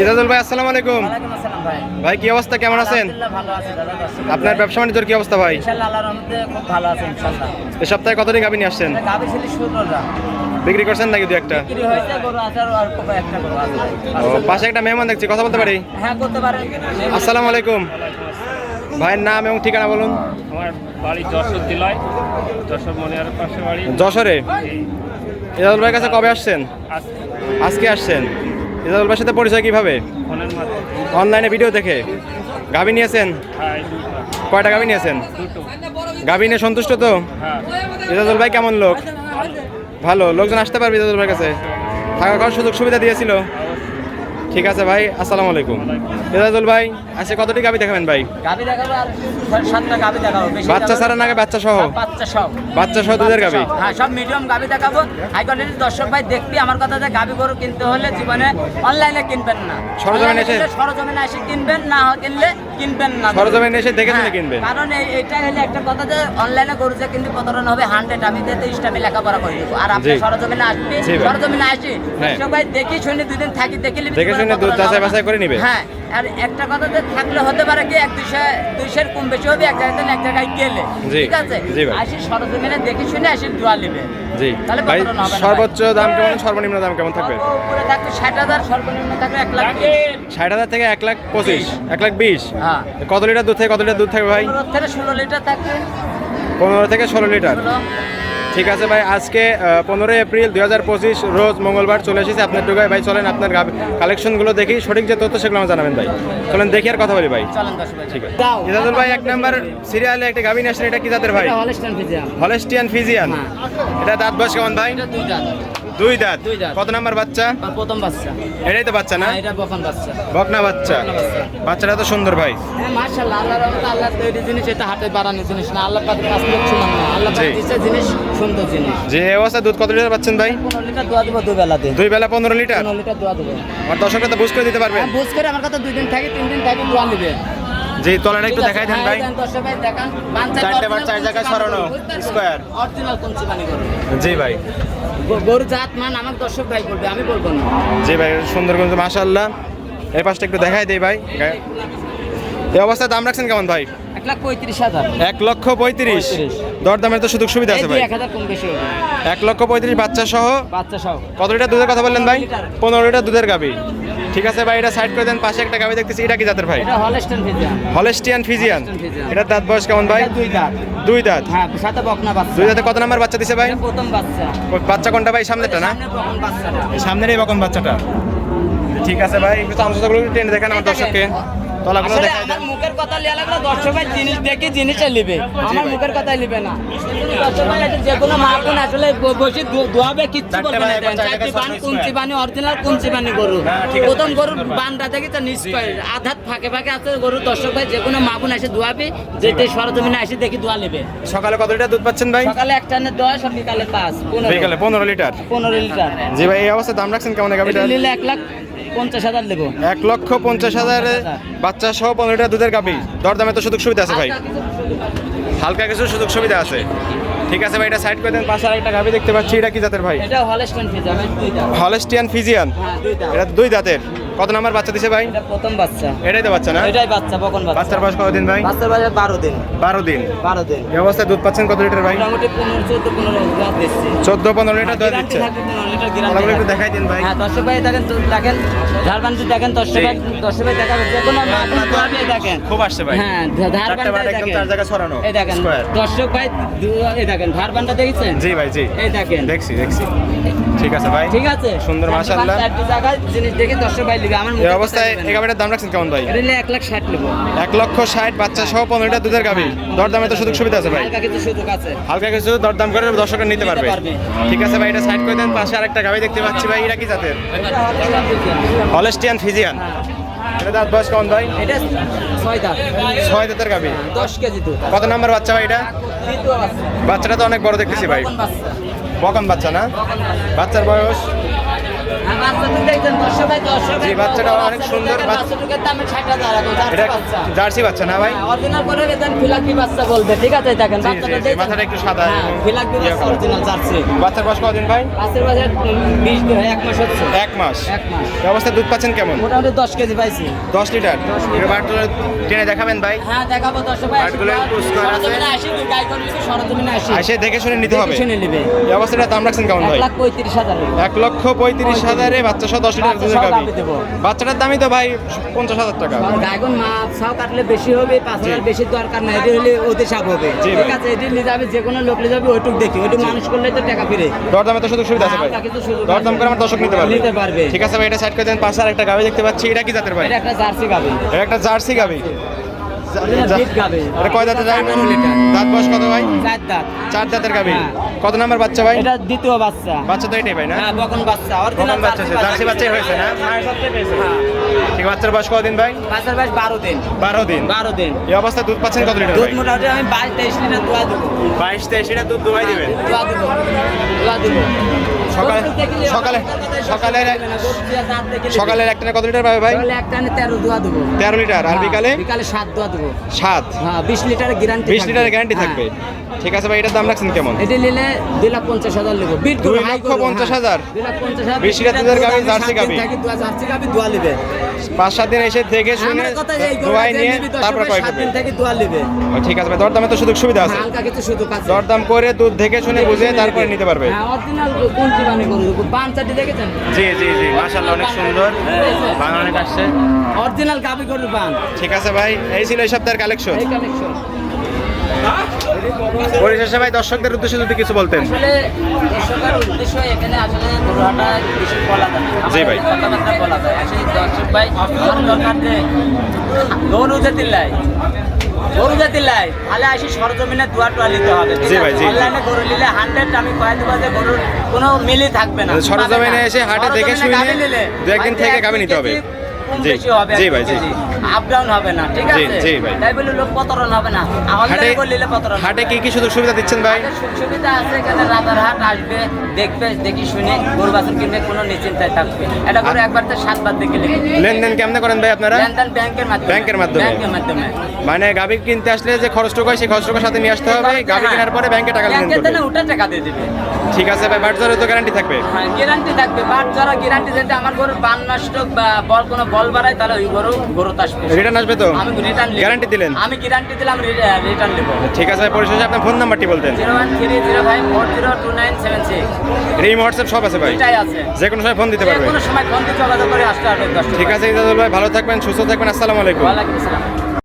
ইজাজুল ভাই আসসালামু আলাইকুম। ভাই। ভাই কি অবস্থা? কেমন আছেন? আলহামদুলিল্লাহ ভালো আছি দাদা দর্শক আপনার ব্যবসা বাণিজ্যের কি অবস্থা ভাই? ইনশাআল্লাহ আল্লাহর রহমতে খুব ভালো আছে ইনশাআল্লাহ। এ সপ্তাহে কতদিন গাভী নিয়ে আসছেন? বিক্রি করছেন নাকি দু একটা। ও পাশে একটা মেহমান দেখছি কথা বলতে পারি? হ্যাঁ আসসালামু আলাইকুম। ভাইয়ের নাম এবং ঠিকানা বলুন। আমার বাড়ি যশোর জেলায় যশোর মনিয়ারের পাশে বাড়ি। যশোরে? ইজাজুল ভাইয়ের কাছে কবে আসছেন? আজকে আসছেন? ভাইয়ের সাথে পরিচয় কীভাবে? অনলাইনে ভিডিও দেখে। গাভী নিয়েছেন হ্যাঁ কয়টা গাভী নিয়েছেন গাভী নিয়ে সন্তুষ্ট তো? হ্যাঁ। ভাই কেমন লোক? ভালো। লোকজন আসতে পারবে ইজাজুল ভাইয়ের কাছে? থাকা খাওয়ার সুযোগ সুবিধা দিয়েছিল ঠিক আছে ভাই আসসালামু আলাইকুম। ইজাজুল ভাই আজকে কতটি গাভী দেখাবেন ভাই? গাবি দেখাবো আর সাতটা গাবি দেখাবো বেশি বাচ্চা ছাড়া নাকি বাচ্চা সহ? বাচ্চা সব। বাচ্চা সহ দুধের গাভী সব, হ্যাঁ সব মিডিয়াম গাবি দেখাবো। হাই কোয়ালিটির দর্শক ভাই দেখবি আমার কথা যে গাবি গরু কিনতে হলে জীবনে অনলাইনে কিনবেন না। সরজমিনে এসে? সরজমিনে এসে কিনবেন না কিনলে কিনবেন না। সরজমিনে এসে দেখে শুনে হ্যাঁ, কিনবেন। কারণ এইটা হলে একটা কথা যে অনলাইনে গরু যে কিন্তু প্রতারণা হবে হান্ড্রেড আমি তো ইস্টামে লেখাপড়া করে দিব আর আপনি। সরজমিনে আসবে ভাই। সরজমিনে আসি। হ্যাঁ। সবাই দেখি শুনে দুদিন থাকি দেখে শুনে দুধ যাচাই বাছাই করে নিবে। হ্যাঁ আর একটা কথা যে থাকলে হতে পারে কি এক দুশো দুইশের কম বেশি হবে এক জায়গায় এক জায়গায় গেলে। জি। ঠিক আছে? জি ভাই। আসি সরজমিনে দেখে শুনে আসি দোয়া নেবে। জি। তাহলে ভাই। সর্বোচ্চ দাম কেমন? সর্বনিম্ন দাম কেমন থাকবে? উপরে থাকবে ষাট হাজার সর্বনিম্ন থাকবে এক লাখ ষাট হাজার থেকে এক লাখ পঁচিশ এক লাখ বিশ। হ্যাঁ। কত লিটার দুধ থেকে কত লিটার দুধ থাকবে ভাই? পনেরো থেকে ষোলো লিটার থাকবে। পনেরো থেকে ষোলো লিটার। ঠিক আছে ভাই আজকে পনেরোই এপ্রিল দুই হাজার পঁচিশ রোজ মঙ্গলবার চলে এসেছি আপনার টুকায় ভাই চলেন আপনার কালেকশনগুলো দেখি সঠিক যে তথ্য সেগুলো আমার জানাবেন ভাই। চলেন দেখি আর কথা বলি ভাই। ভাই। ঠিক আছে। ইজাজুল ভাই এক নাম্বার সিরিয়ালে একটা গাভী নিয়ে আসেন এটা কি জাতের ভাই? Holstein Friesian. হ্যাঁ। এটা দাঁত বয়স কেমন ভাই? দুই দাঁত। দুই দাঁত। কত নাম্বার বাচ্চা? প্রথম বাচ্চা। এটাই তো বাচ্চা না? হ্যাঁ, এটা বকন বাচ্চা। বকনা বাচ্চা। বাচ্চাটা তো সুন্দর ভাই। হ্যাঁ মাশাআল্লাহ আল্লাহর রহমতে আল্লাহ তৈরি জিনিস এটা হাতে বাড়ানো জিনিস না। আল্লাহ না। আল্লাহ পাক দিচ্ছে জিনিস সুন্দর জিনিস। যে অবস্থা দুধ কত লিটার পাচ্ছেন ভাই? পনেরো লিটার দোয়া দেবো দুই বেলা পনেরো লিটার? পনেরো লিটার দোয়া দেবো। আমার দর্শকরা তো বুঝ করে দিতে পারবেন হ্যাঁ, বুঝ করে আমার দুই দিন থাকে তিন দিন থাকে দোয়া নেবে। যে তলাটা একটু দেখাই দেন ভাই। চারটে বার চার জায়গায় সরানো, করবে জি ভাই। গরু জাত মান আমার দর্শক ভাই বলবে আমি বলব না। জি ভাই সুন্দরগঞ্জ মাশাল্লাহ এই পাশটা একটু দেখাই দেই ভাই। এই অবস্থায় দাম রাখছেন কেমন ভাই? লাখ পঁয়ত্রিশ হাজার। এক লক্ষ পঁয়ত্রিশ। দরদামের তো সুযোগ সুবিধা আছে ভাই। এক হাজার কম বেশি হবে। এক লক্ষ পঁয়ত্রিশ বাচ্চা সহ বাচ্চা সহ। কত লিটার দুধের কথা বললেন ভাই। পনেরো লিটার। দুধের গাবি। ঠিক আছে ভাই এটা সাইড করে দেন পাশে একটা গাবি দেখতেছি। এটা কি জাতের ভাই? এটা হলেস্টিয়ান ফিজিয়ান। এটার দাঁত বয়স কেমন ভাই? দুই দাঁত। দুই দাঁত। হ্যাঁ দুই দাঁতে কত নাম্বার বাচ্চা দিছে ভাই? প্রথম বাচ্চা। বাচ্চা কোনটা ভাই? না? সামনের এই বকন বাচ্চাটা। ঠিক আছে ভাই একটু আমসাগুলো টেনে দেখেন আমার দর্শককে। তলাগুলো আসলে আমার মুখের কথা লিয়া লাগলে জিনিস দেখে জিনিসে নিবে। আমার মুখের নিবে না। এটা যে কোনো আসলে বসে দু- কিচ্ছু চারটে না। বানি, দেন চার চারটি বান কুঞ্চি বানি অরিজিনাল কুঞ্চি বানি গরু। ঠিক আছে। প্রথম গরুর বানটা দেখি তো নিশ্চয় আধাত ফাঁকে ফাঁকে আছে গরু দর্শক ভাই যে কোনো মা বোন এসে দোয়াবে যেতে সরজমিনে এসে দেখি দোয়া নেবে। সকালে কত লিটার দুধ পাচ্ছেন ভাই? সকালে একটা দশ আর বিকালে পাঁচ পনেরো। বিকালে পনেরো লিটার। পনেরো লিটার। জি ভাই এই অবস্থায় দাম রাখছেন কেমন এক লাখ পঞ্চাশ হাজার দেবো এক লক্ষ পঞ্চাশ হাজার বাচ্চা সহ পনেরো লিটার দুধের গাভি। দরদামে তো সুযোগ সুবিধা আছে ভাই। হালকা কিছু সুযোগ সুবিধা আছে। ঠিক আছে ভাই এটা সাইড করে দেন পাশে আরেকটা গাভি দেখতে পাচ্ছি। এটা কি জাতের ভাই? এটা হলেস্টিয়ান ফিজিয়ান হলেস্টিয়ান ফিজিয়ান এটা দুই দাঁতের। কত নাম্বার বাচ্চা দিছে ভাই? এটা প্রথম বাচ্চা। এটাই তো বাচ্চা না? এটাই বাচ্চা বকন বাচ্চা। বাচ্চার বয়স কতদিন ভাই? বাচ্চার বাচ্চা বারো দিন। বারো দিন। বারো দিন। এই অবস্থায় দুধ পাচ্ছেন কত লিটার ভাই? মোটামুটি পনেরো চোদ্দ পনেরো দুধ দিচ্ছে। চোদ্দ পনেরো লিটার দুধ দিচ্ছে। থাকবে পনেরো লিটার গ্যারান্টি একটু দেখাই দিন ভাই। হ্যাঁ দর্শক ভাই দেখেন দেখেন। ধারবান্দি দেখেন দর্শক ভাই দর্শক ভাই দেখাবে যে কোনো দোয়াবে দেখেন। খুব আসছে ভাই। হ্যাঁ একদম দেখেন। চার জায়গায় ছড়ানো। এই দেখেন। দর্শক ভাই এই দেখেন ধারবান্ডা দেখেছেন? জি ভাই জি। এই দেখেন। দেখছি দেখছি। ঠিক আছে ভাই। ঠিক আছে? সুন্দর, মাশাআল্লাহ। চারটি জায়গায় জিনিস দেখে দর্শক ভাই এই অবস্থায় এই। গাবিটার দাম রাখছেন কেমন ভাই? এক লাখ ষাট নেব। এক লক্ষ ষাট বাচ্চা সহ পনেরো লিটার দুধের গাবি দরদামে তো সুযোগ সুবিধা আছে ভাই। হালকা কিছু দরদাম করে দর্শকরা নিতে পারবে। ঠিক আছে ভাই এটা সাইড করে দেন পাশে আরেকটা গাবি দেখতে পাচ্ছি ভাই এটা কি জাতের। Holstein Friesian. হ্যাঁ। এটা দাঁত বয়স কেমন ভাই? এটা ছয় দাঁত। ছয় দাঁতের গাবি দশ কেজি দুধ। কত নাম্বার বাচ্চা ভাই এটা? বাচ্চাটা তো অনেক বড় দেখতেছি ভাই। বকন বাচ্চা। না? বাচ্চার বয়স? জি, বাচ্চাটা অনেক সুন্দর বাচ্চা। বাচ্চাটার দাম ষাট হাজার এখন এটা জার্সি বাচ্চা না ভাই? অরিজিনাল করে দেন ফিলাকি বাচ্চা বলবে ঠিক আছে দেখেন জি, জি, বাচ্চাটা জি, মাথাটা একটু সাদা। হ্যাঁ ফিলাকি ইয়ে বাচ্চা অরিজিনাল জার্সি। বাচ্চার বয়স কদিন ভাই? পাঁচের বাজার বিশ দিন এক মাস হচ্ছে। এক মাস। এক মাস। এই দুধ পাচ্ছেন কেমন? মোটামুটি দশ কেজি পাইছি। দশ লিটার? এবার বাটগুলো টেনে দেখাবেন ভাই। হ্যাঁ দেখাবো দর্শক ভাই পাটগুলো পুরস্কার আছে। আসি গাই করবি কি সরজমিনে আসি। এসে দেখে শুনে নিতে হবে। শুনে নেবে। এই অবস্থাটা দাম রাখছেন কেমন এক ভাই? লাখ পঁয়ত্রিশ হাজার। লক্ষ হাজারে বাচ্চা সহ দশ লিটার দুধের গাভী। বাচ্চাটার দামই তো ভাই পঞ্চাশ হাজার টাকা। গায়গন মাছ ছাও কাটলে বেশি হবে পাঁচ হাজার বেশি দরকার না এটি হলে ওদের সাপ হবে। ঠিক আছে এটি নিয়ে যাবে যে কোনো লোক নিয়ে যাবে ওইটুক দেখি। ওইটুক মানুষ করলে তো টাকা ফিরে। দরদামে তো সুযোগ সুবিধা আছে ভাই। দরদাম করে আমার দর্শক নিতে পারবে। নিতে পারবে। ঠিক আছে ভাই এটা সাইড করে দেন। পাশে আর একটা গাবি দেখতে পাচ্ছি। এটা কি জাতের ভাই? এটা একটা জার্সি গাবে এটা একটা জার্সি গাবে এটা কয় দাঁতে যায় দাঁত বয়স কত ভাই? চার দাঁত। চার দাঁতের গাবি হ্যাঁ। কত নাম্বার বাচ্চা ভাই? এটা দ্বিতীয় বাচ্চা। বাচ্চা তো এটাই ভাই না? হ্যাঁ বকন বাচ্চা। অরিজিনাল বাচ্চা জার্সি বাচ্চাই হয়েছে না? হ্যাঁ ঠিক বাচ্চার বয়স কদিন ভাই? বাচ্চার বয়স বারো দিন। বারো দিন। বারো দিন। এই অবস্থায় দুধ পাচ্ছেন কত লিটার দুধ মোটামুটি আমি বাইশ তেইশ লিটার দোয়া দেবো। বাইশ তেইশ লিটার দুধ দোয়াই দিবেন? দোয়া দেবো। দোয়া দেবো। সকালে সকালে সকালে সকালের একটা কত লিটার পাবে ভাই? সকালে একটা তেরো দোয়া দেবো। তেরো লিটার আর হ্যাঁ, বিকালে? বিকালে সাত দোয়া দেবো। সাত। হ্যাঁ বিশ লিটারের গ্যারান্টি বিশ লিটারের গ্যারান্টি থাকবে। ঠিক আছে ভাই এটার দাম রাখছেন কেমন? এটি নিলে দুই লাখ পঞ্চাশ হাজার নেব। বিট দুই লক্ষ পঞ্চাশ হাজার? দুই লাখ পঞ্চাশ হাজার বিশ গাভী, জার্সি। দোয়া জার্সি গাভি দোয়া নেবে। পাঁচ সাত দিন এসে দেখে শুনে আমার দোয়াই নিয়ে তারপর তারপরে কয় করবে থেকে দোয়া নেবে। ঠিক আছে ভাই দরদামে তো সুযোগ সুবিধা আছে। হালকা কিছু শুধু কাছে দরদাম করে দুধ দেখে শুনে বুঝে তারপরে নিতে পারবে। হ্যাঁ অরিজিনাল কোন জীবাণু করব পান চাটি দেখেছেন? জি জি জি মাশাআল্লাহ অনেক সুন্দর। বাংলা অনেক আসছে। অরিজিনাল গাভি গরুর পান ঠিক আছে ভাই এই ছিল এই সপ্তাহের কালেকশন এই কালেকশন পরিশেষে ভাই দর্শকদের উদ্দেশ্যে যদি কিছু বলতেন আসলে দর্শকের উদ্দেশ্য এখানে আসলে গরুহাটা বেশি বলা যায় জি ভাই। কথাবার্তা বলা যায় আসলে দর্শক ভাই আমার দরকার যে গরু যেতে লাই গরু যেতে লাই তাহলে আসি সরজমিনে দুয়া টোয়া নিতে হবে জি ভাই, জি। অনলাইনে গরু নিলে হান্ড্রেড আমি কয়ে দেবো যে গরুর কোনো মিলই থাকবে না সরজমিনে এসে হাটে দেখে শুনে দু একদিন থেকে গাভী নিতে হবে। কেজি কম জি, বেশি হবে জি ভাই, জি। আপ ডাউন হবে না ঠিক আছে? জি ভাই। তাই বলে লোক প্রতারণ হবে না। হাটে কি কি সুযোগ সুবিধা দিচ্ছেন ভাই? সুবিধা আছে এখানে রাতার হাট আসবে দেখবে দেখি শুনে গরু বাছুর কিনবে কোনো নিশ্চিন্তায় থাকবে এটা করে একবার তো সাতবার দেখে লেনদেন কেমনে করেন ভাই আপনারা? লেনদেন ব্যাংকের মাধ্যমে। ব্যাংকের মাধ্যমে? ব্যাংকের মাধ্যমে। মানে গাভী কিনতে আসলে যে খরচটুকু হয় সেই খরচটুকুর সাথে নিয়ে আসতে হবে। গাভী কেনার পরে ব্যাংকে টাকা লেনদেন ব্যাংকের করবে। ওটা টাকা দিয়ে দিবে। ঠিক আছে ভাই বাট বাটজারে তো গ্যারান্টি থাকবে। হ্যাঁ গ্যারান্টি থাকবে। বাট যারা গ্যারান্টি দিতে আমার গরু বান নষ্ট বা বল কোনো বাড়ায় তাহলে ওই গরু আসবে। রিটার্ন আসবে তো? আমি রিটার্ন গ্যারান্টি দিলেন? আমি গ্যারান্টি দিলাম রিটার্ন দেবো ঠিক আছে পরিশেষে আপনার ফোন নাম্বারটি বলতেন। Zero one three zero five four zero two nine seven six. রিম হোয়াটসঅ্যাপ সব আছে ভাই। আছে। যে কোনো সময় ফোন দিতে যে পারবে কোনো সময় ফোন দিয়ে যোগাযোগ করে আসতে ঠিক আছে ইজাজুল ভাই ভালো থাকবেন সুস্থ থাকবেন আসসালামু আলাইকুম। ওয়ালাইকুম আসসালাম।